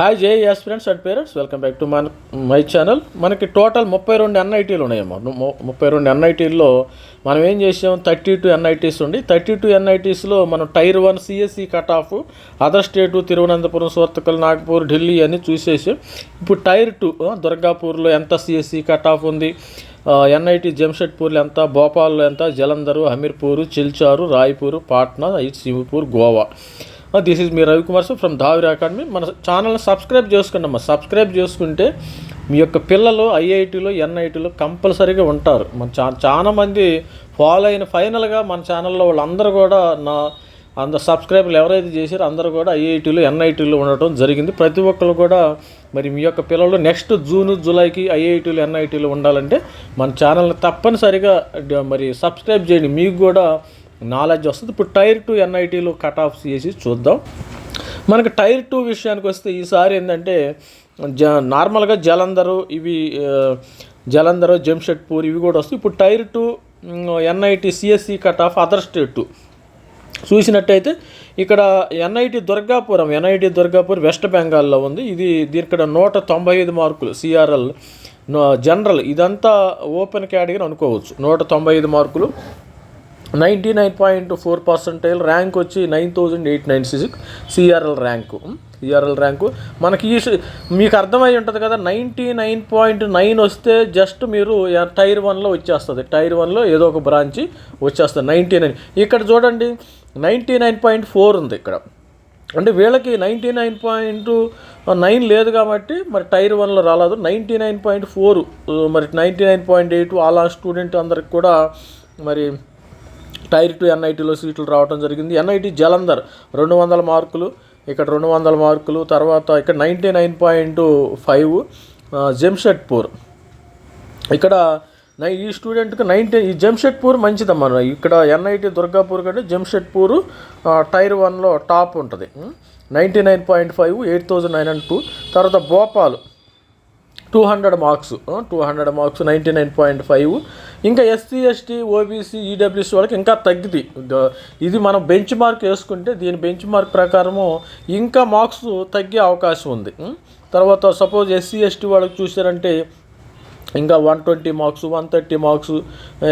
Hi J S friends and parents welcome back to మన my channel మనకి total ముప్పై రెండు ఎన్ఐటీలు ఉన్నాయమ్మా. ము- ముప్పై రెండు ఎన్ఐటీల్లో మనం ఏం చేసాం? థర్టీ టూ ఎన్ఐటీస్ ఉండి థర్టీ టూ ఎన్ఐటీస్లో మనం tier one CSE cut off other state Thiruvananthapuram Surathkal Nagpur Delhi అని చూసేసి. ఇప్పుడు టైర్ టూ దుర్గాపూర్లో ఎంత సిఎస్సి కట్ ఆఫ్ ఉంది? ఎన్ఐటి జంషెడ్పూర్లో ఎంత భోపాల్లో ఎంత జలంధరు హమీర్పూరు చిల్చారు రాయ్పూరు పాట్నా ఇట్ Singapore Goa this is me Ravikumar sir from Dhavira academy మన ఛానల్ని సబ్స్క్రైబ్ చేసుకోండి అమ్మా సబ్స్క్రైబ్ చేసుకుంటే మీ యొక్క పిల్లలు ఐఐటీలో ఎన్ఐటీలో కంపల్సరీగా ఉంటారు. మన చా చాలా మంది ఫాలో అయిన ఫైనల్గా మన ఛానల్లో వాళ్ళందరూ కూడా నా అంద సబ్స్క్రైబర్లు ఎవరైతే చేశారో అందరూ కూడా ఐఐటీలో ఎన్ఐటీలో ఉండటం జరిగింది. ప్రతి ఒక్కరు కూడా మరి మీ యొక్క పిల్లలు నెక్స్ట్ జూన్ జూలైకి ఐఐటీలు ఎన్ఐటీలో ఉండాలంటే మన ఛానల్ని తప్పనిసరిగా మరి సబ్స్క్రైబ్ చేయండి. మీకు కూడా నాలెడ్జ్ వస్తుంది. ఇప్పుడు టైర్ టూ ఎన్ఐటీలో కట్ ఆఫ్ చేసి చూద్దాం. మనకి టైర్ టూ విషయానికి వస్తే ఈసారి ఏంటంటే జ నార్మల్గా జలంధరు ఇవి జలంధరు జంషెడ్పూర్ ఇవి కూడా వస్తాయి. ఇప్పుడు tier two NIT CSE cut off other state too. చూసినట్టయితే ఇక్కడ NIT Durgapuram NIT Durgapur west బెంగాల్లో ఉంది. ఇది దీని ఇక్కడ నూట తొంభై ఐదు మార్కులు సిఆర్ఎల్ జనరల్. ఇదంతా ఓపెన్ కేటగిరీ అనుకోవచ్చు. నూట తొంభై ఐదు మార్కులు. Ninety nine point four percentile rank వచ్చి nine thousand eight nine six CRL rank. CRL rank. మనకి ఈ మీకు అర్థమై ఉంటుంది కదా నైంటీ నైన్ పాయింట్ నైన్ వస్తే జస్ట్ మీరు టైర్ వన్లో వచ్చేస్తుంది. టైర్ వన్లో ఏదో ఒక బ్రాంచి వచ్చేస్తుంది నైంటీ నైన్. ఇక్కడ చూడండి నైంటీ నైన్ పాయింట్ ఫోర్ ఉంది ఇక్కడ. అంటే వీళ్ళకి నైంటీ నైన్ పాయింట్ నైన్ లేదు కాబట్టి మరి టైర్ వన్లో రాలేదు. నైంటీ నైన్ పాయింట్ ఫోర్ మరి నైంటీ నైన్ పాయింట్ ఎయిట్ అలా స్టూడెంట్ అందరికి కూడా మరి టైర్ టు ఎన్ఐటీలో సీట్లు రావడం జరిగింది. ఎన్ఐటీ జలంధర్ రెండు వందల మార్కులు ఇక్కడ రెండు వందల మార్కులు తర్వాత ఇక్కడ ninety nine point five Jamshedpur. ఇక్కడ నై- ఈ స్టూడెంట్కి నైన్టీ ఈ జంషెడ్పూర్ మంచిదమ్మా. ఇక్కడ ఎన్ఐటి దుర్గాపూర్ కంటే జంషెడ్పూర్ టైర్ వన్లో టాప్ ఉంటుంది. Ninety nine point five eight thousand nine and two. తర్వాత Bhopal. Two hundred marks two hundred marks ninety nine point five ఇంకా ఎస్సీ ఎస్టీ ఓబీసీ ఈడబ్ల్యూసీ వాళ్ళకి ఇంకా తగ్గిది. ఇది మనం బెంచ్ మార్క్ వేసుకుంటే దీని బెంచ్ మార్క్ ప్రకారము ఇంకా మార్క్స్ తగ్గే అవకాశం ఉంది. తర్వాత సపోజ్ ఎస్సీ ఎస్టీ వాళ్ళకి చూసారంటే ఇంకా one twenty marks one thirty marks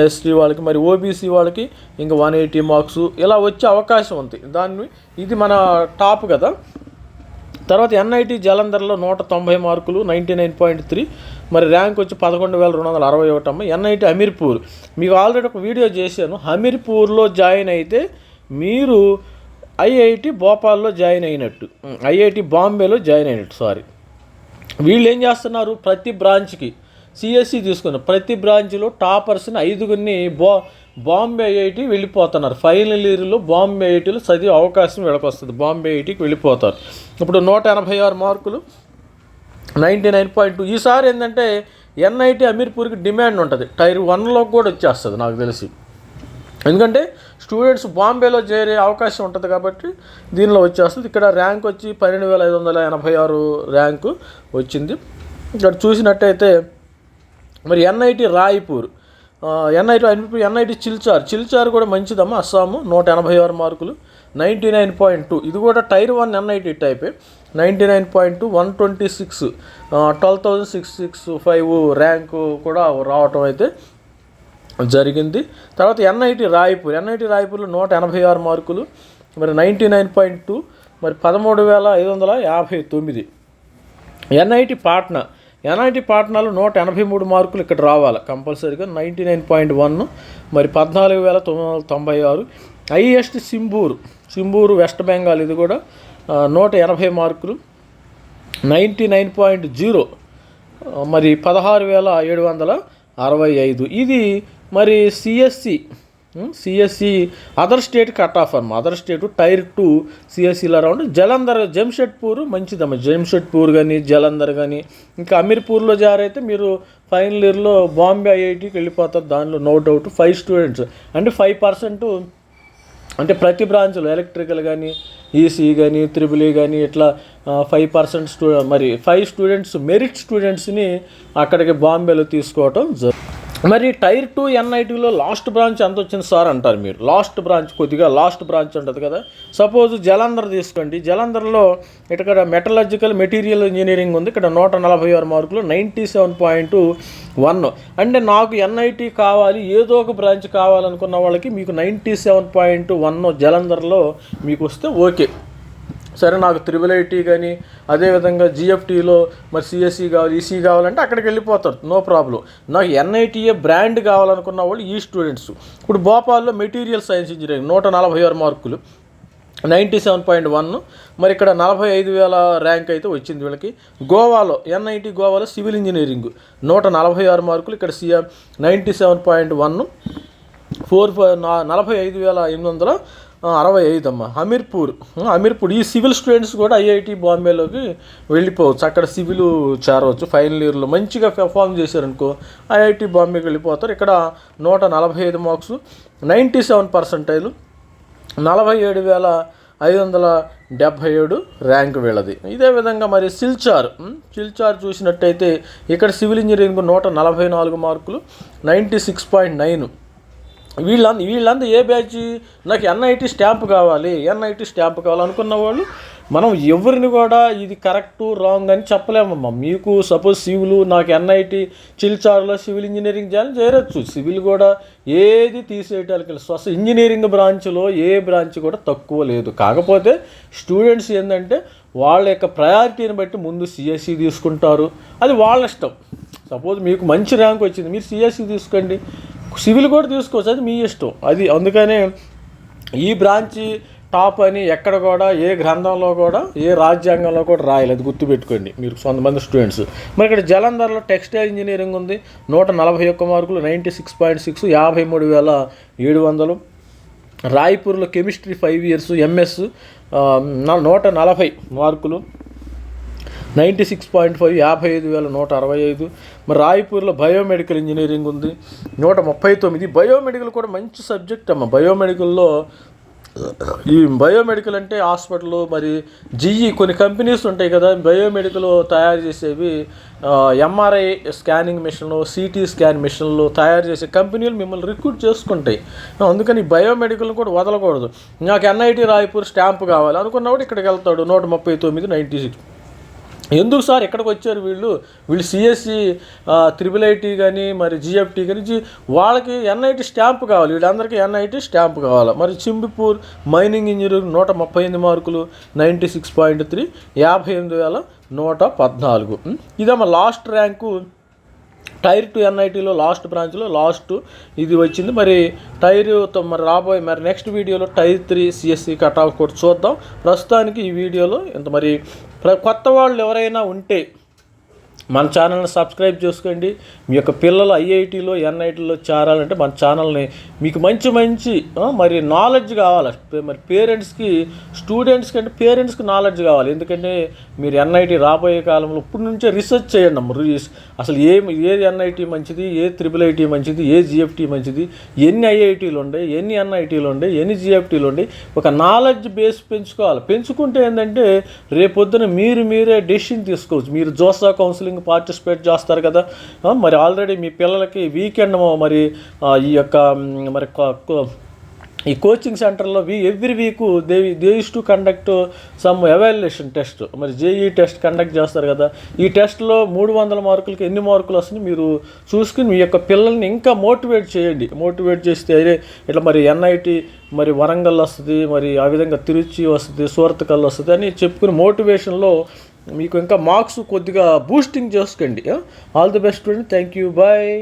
ST వాళ్ళకి మరి ఓబీసీ వాళ్ళకి ఇంకా వన్ ఎయిటీ మార్క్స్ ఇలా వచ్చే అవకాశం ఉంది. దాన్ని ఇది మన టాప్ కదా. తర్వాత ఎన్ఐటి జలంధర్లో నూట తొంభై మార్కులు నైంటీ నైన్ పాయింట్ త్రీ. మరి ర్యాంక్ వచ్చి పదకొండు వేల రెండు వందల అరవై ఒకటి అమ్మ ఎన్ఐటి హమీర్పూర్ మీకు ఆల్రెడీ ఒక వీడియో చేశాను. హమీర్పూర్లో జాయిన్ అయితే మీరు ఐఐటి భోపాల్లో జాయిన్ అయినట్టు. ఐఐటి బాంబేలో జాయిన్ అయినట్టు సారీ. వీళ్ళు ఏం చేస్తున్నారు? ప్రతి బ్రాంచ్కి సిఎస్సి తీసుకున్నారు. ప్రతి బ్రాంచ్లో టాపర్స్ని ఐదుగురిని బా బాంబే ఐఐటి వెళ్ళిపోతున్నారు. ఫైనల్ ఇయర్లో బాంబే ఐఐటిలో చదివే అవకాశం వెళ్ళకొస్తుంది. బాంబే ఐఐటికి వెళ్ళిపోతారు. ఇప్పుడు నూట ఎనభై ఆరు మార్కులు. Ninety nine point two. ఈసారి ఏంటంటే ఎన్ఐటి అమీర్పూర్కి డిమాండ్ ఉంటుంది. టైర్ వన్లో కూడా వచ్చేస్తుంది నాకు తెలిసి. ఎందుకంటే స్టూడెంట్స్ బాంబేలో చేరే అవకాశం ఉంటుంది కాబట్టి దీనిలో వచ్చేస్తుంది. ఇక్కడ ర్యాంక్ వచ్చి పన్నెండు వేల ఐదు వందల ఎనభై ఆరు ర్యాంకు వచ్చింది. ఇక్కడ చూసినట్టయితే మరి NIT Raipur NIT NIT Silchar. Silchar కూడా మంచిదమ్మా అస్సాము నూట ఎనభై ఆరు మార్కులు నైంటీ నైన్ పాయింట్ టూ. ఇది కూడా టైర్ వన్ ఎన్ఐటి టైపే. Ninety nine point two one twenty six twelve thousand six six five rank కూడా రావటం అయితే జరిగింది. తర్వాత ఎన్ఐటి రాయ్పూర్. ఎన్ఐటి రాయ్పూర్లో నూట ఎనభై ఆరు మార్కులు మరి నైంటీ నైన్ పాయింట్ టూ మరి పదమూడు వేల ఐదు వందల యాభై తొమ్మిది. ఎన్ఐటి పాట్నా. ఎన్ఐటి పాటనాలు నూట ఎనభై మూడు మార్కులు ఇక్కడ రావాలి. కంపల్సరీగా నైంటీ నైన్ పాయింట్ వన్ మరి పద్నాలుగు వేల తొమ్మిది వందల తొంభై ఆరు. ఐఎస్టి సింబూరు సింబూరు వెస్ట్ బెంగాల్ ఇది కూడా నూట ఎనభై మార్కులు. నైంటీ నైన్ పాయింట్ జీరో మరి పదహారు వేల ఏడు వందల అరవై ఐదు. ఇది మరి CSE CSE other state cut off అన్నమా అదర్ స్టేట్ టైర్ టూ సిఎస్సిలో రౌండ్ జలంధర్ జంషెడ్పూర్ మంచిదమ్మా. జంషెడ్పూర్ కానీ జలంధర్ కానీ ఇంకా అమీర్పూర్లో జారైతే మీరు ఫైనల్ ఇయర్లో బాంబే ఐఐటికి వెళ్ళిపోతారు. దానిలో నో డౌట్ ఫైవ్ స్టూడెంట్స్ అంటే ఫైవ్ పర్సెంట్ అంటే ప్రతి బ్రాంచ్లో ఎలక్ట్రికల్ కానీ ఈసీ కానీ త్రిబుల్ ఈ కానీ ఇట్లా ఫైవ్ పర్సెంట్ స్టూ మరి ఫైవ్ స్టూడెంట్స్ మెరిట్ స్టూడెంట్స్ని అక్కడికి బాంబేలో తీసుకోవటం జరుగుతుంది మరి టైర్ టూ ఎన్ఐటీలో లాస్ట్ బ్రాంచ్ ఎంత వచ్చింది సార్ అంటారు మీరు? లాస్ట్ బ్రాంచ్ కొద్దిగా లాస్ట్ బ్రాంచ్ ఉంటుంది కదా. సపోజ్ జలంధర్ తీసుకోండి. జలంధర్లో ఇక్కడ మెటలాజికల్ మెటీరియల్ ఇంజనీరింగ్ ఉంది. ఇక్కడ నూట నలభై ఆరు మార్కులు నైంటీ సెవెన్ పాయింట్ వన్. అంటే నాకు ఎన్ఐటీ కావాలి ఏదో ఒక బ్రాంచ్ కావాలనుకున్న వాళ్ళకి మీకు నైంటీ సెవెన్ పాయింట్ వన్ జలంధర్లో మీకు వస్తే ఓకే. సరే నాకు త్రిబుల్ ఐటీ కానీ అదేవిధంగా జిఎఫ్టీలో మరి సిఎస్సి కావాలి ఈసీ కావాలంటే అక్కడికి వెళ్ళిపోతారు. నో ప్రాబ్లం నాకు ఎన్ఐటీఏ బ్రాండ్ కావాలనుకున్న వాళ్ళు ఈ స్టూడెంట్స్ ఇప్పుడు భోపాల్లో మెటీరియల్ సైన్స్ ఇంజనీరింగ్ నూట నలభై ఆరు మార్కులు. నైంటీ సెవెన్ పాయింట్ వన్ మరి ఇక్కడ నలభై ఐదు వేల ర్యాంక్ అయితే వచ్చింది వీళ్ళకి. గోవాలో ఎన్ఐటి గోవాలో సివిల్ ఇంజనీరింగ్ నూట నలభై ఆరు మార్కులు ఇక్కడ CM ninety seven point one four నలభై ఐదు వేల ఎనిమిది వందల అరవై ఐదు అమ్మ హమీర్పూర్. అమీర్పూర్ హమీర్పూర్. ఈ సివిల్ స్టూడెంట్స్ కూడా ఐఐటి బాంబేలోకి వెళ్ళిపోవచ్చు. అక్కడ సివిల్ చేరవచ్చు. ఫైనల్ ఇయర్లో మంచిగా పెర్ఫామ్ చేశారనుకో ఐఐటి బాంబేకి వెళ్ళిపోతారు. ఇక్కడ నూట నలభై ఐదు మార్క్స్ నైంటీ సెవెన్ పర్సెంటైలు నలభై ఏడు వేల ఐదు వందల డెబ్భై ఏడు ర్యాంక్ వీళ్ళది. ఇదే విధంగా మరి సిల్చార్ సిల్చార్ చూసినట్టయితే ఇక్కడ సివిల్ ఇంజనీరింగ్ నూట నలభై నాలుగు మార్కులు నైంటీ సిక్స్ పాయింట్ నైన్. వీళ్ళంద వీళ్ళంద ఏ బ్యాచ్? నాకు ఎన్ఐటి స్టాంప్ కావాలి ఎన్ఐటి స్టాంప్ కావాలి అనుకున్న వాళ్ళు మనం ఎవరిని కూడా ఇది కరెక్ట్ రాంగ్ అని చెప్పలేమమ్మా. మీకు సపోజ్ సివిల్ నాకు ఎన్ఐటి చిల్చారులో సివిల్ ఇంజనీరింగ్ చేయాలని చేరొచ్చు సివిల్ కూడా ఏది తీసేయటానికి స్వస ఇంజనీరింగ్ బ్రాంచ్లో ఏ బ్రాంచ్ కూడా తక్కువ లేదు. కాకపోతే స్టూడెంట్స్ ఏంటంటే వాళ్ళ యొక్క ప్రయారిటీని బట్టి ముందు సిఎస్సి తీసుకుంటారు. అది వాళ్ళ ఇష్టం. సపోజ్ మీకు మంచి ర్యాంక్ వచ్చింది మీరు సిఎస్సి తీసుకోండి. సివిల్ కూడా తీసుకోవచ్చు అది మీ ఇష్టం. అది అందుకనే ఈ బ్రాంచి టాప్ అని ఎక్కడ కూడా ఏ గ్రంథంలో కూడా ఏ రాజ్యాంగంలో కూడా రాయలేదు గుర్తుపెట్టుకోండి మీరు కొంతమంది స్టూడెంట్స్. మరి ఇక్కడ జలంధర్లో టెక్స్టైల్ ఇంజనీరింగ్ ఉంది నూట నలభై ఒక్క మార్కులు నైంటీ సిక్స్ పాయింట్ సిక్స్ యాభై మూడు వేల ఏడు వందలు. రాయ్పూర్లో కెమిస్ట్రీ ఫైవ్ ఇయర్స్ ఎంఎస్ నూట నలభై మార్కులు. నైంటీ సిక్స్ పాయింట్ ఫైవ్ యాభై ఐదు వేల నూట అరవై ఐదు. మరి రాయపూర్లో బయోమెడికల్ ఇంజనీరింగ్ ఉంది. నూట ముప్పై తొమ్మిది. బయోమెడికల్ కూడా మంచి సబ్జెక్ట్ అమ్మ. బయోమెడికల్లో ఈ బయోమెడికల్ అంటే హాస్పిటల్ మరి జిఈ కొన్ని కంపెనీస్ ఉంటాయి కదా బయోమెడికల్ తయారు చేసేవి ఎంఆర్ఐ స్కానింగ్ మిషన్లు సిటీ స్కాన్ మిషన్లు తయారు చేసే కంపెనీలు మిమ్మల్ని రిక్రూట్ చేసుకుంటాయి. అందుకని బయోమెడికల్ కూడా వదలకూడదు. నాకు ఎన్ఐటి రాయపూర్ స్టాంప్ కావాలి. అనుకున్నప్పుడు ఇక్కడికి వెళ్తాడు. నూట ముప్పై తొమ్మిది నైంటీ సిక్స్. ఎందుకు సార్ ఎక్కడికి వచ్చారు వీళ్ళు? వీళ్ళు సిఎస్సి త్రిబుల్ ఐటీ కానీ మరి జిఎఫ్టీ కానీ జి వాళ్ళకి ఎన్ఐటి స్టాంప్ కావాలి. వీళ్ళందరికీ ఎన్ఐటి స్టాంప్ కావాలి. మరి చింబిపూర్ మైనింగ్ ఇంజనీరింగ్ నూట ముప్పై ఎనిమిది మార్కులు నైంటీ సిక్స్ పాయింట్ త్రీ యాభై ఎనిమిది వేల నూట పద్నాలుగు. ఇదే ఇదమ్మా లాస్ట్ ర్యాంకు. టైర్ టూ ఎన్ఐటీలో లాస్ట్ బ్రాంచ్లో లాస్ట్ ఇది వచ్చింది. మరి టైర్ మరి రాబోయే మరి నెక్స్ట్ వీడియోలో tier three CSE cut off కూడా చూద్దాం. ప్రస్తుతానికి ఈ వీడియోలో ఇంత మరి కొత్త వాళ్ళు ఎవరైనా ఉంటే మన ఛానల్ని సబ్స్క్రైబ్ చేసుకోండి. మీ యొక్క పిల్లలు ఐఐటీలో ఎన్ఐటీలో చేరాలంటే మన ఛానల్ని మీకు మంచి మంచి మరి నాలెడ్జ్ కావాలి. మరి పేరెంట్స్కి స్టూడెంట్స్కి అంటే పేరెంట్స్కి నాలెడ్జ్ కావాలి. ఎందుకంటే మీరు ఎన్ఐటీ రాబోయే కాలంలో ఇప్పటి నుంచే రీసెర్చ్ చేయండి అమ్మ అసలు ఏ ఏది ఎన్ఐటి మంచిది ఏ త్రిబుల్ ఐటీ మంచిది ఏ జిఎఫ్టీ మంచిది ఎన్ని ఐఐటీలు ఉన్నాయి ఎన్ని ఎన్ఐటీలు ఉన్నాయి ఎన్ని జిఎఫ్టీలు ఉన్నాయి ఒక నాలెడ్జ్ బేస్ పెంచుకోవాలి. పెంచుకుంటే ఏంటంటే రేపొద్దున మీరు మీరే డెసిషన్ తీసుకోవచ్చు. మీరు జోసా కౌన్సిలింగ్ పార్టిసిపేట్ చేస్తారు కదా. మరి ఆల్రెడీ మీ పిల్లలకి వీకెండ్ మరి ఈ యొక్క మరి ఈ కోచింగ్ సెంటర్లో we every week they they use to conduct some evaluation test. మరి జేఈ టెస్ట్ కండక్ట్ చేస్తారు కదా. ఈ టెస్ట్లో మూడు వందల మార్కులకి ఎన్ని మార్కులు వస్తుంది మీరు చూసుకుని మీ యొక్క పిల్లల్ని ఇంకా మోటివేట్ చేయండి. మోటివేట్ చేస్తే అదే ఇట్లా మరి ఎన్ఐటి మరి వరంగల్ వస్తుంది మరి ఆ విధంగా తిరుచి వస్తుంది సూరత్కల్ వస్తుంది అని చెప్పుకుని మోటివేషన్లో మీకు ఇంకా మార్క్స్ కొద్దిగా బూస్టింగ్ చేసుకోండి. All the best student thank you bye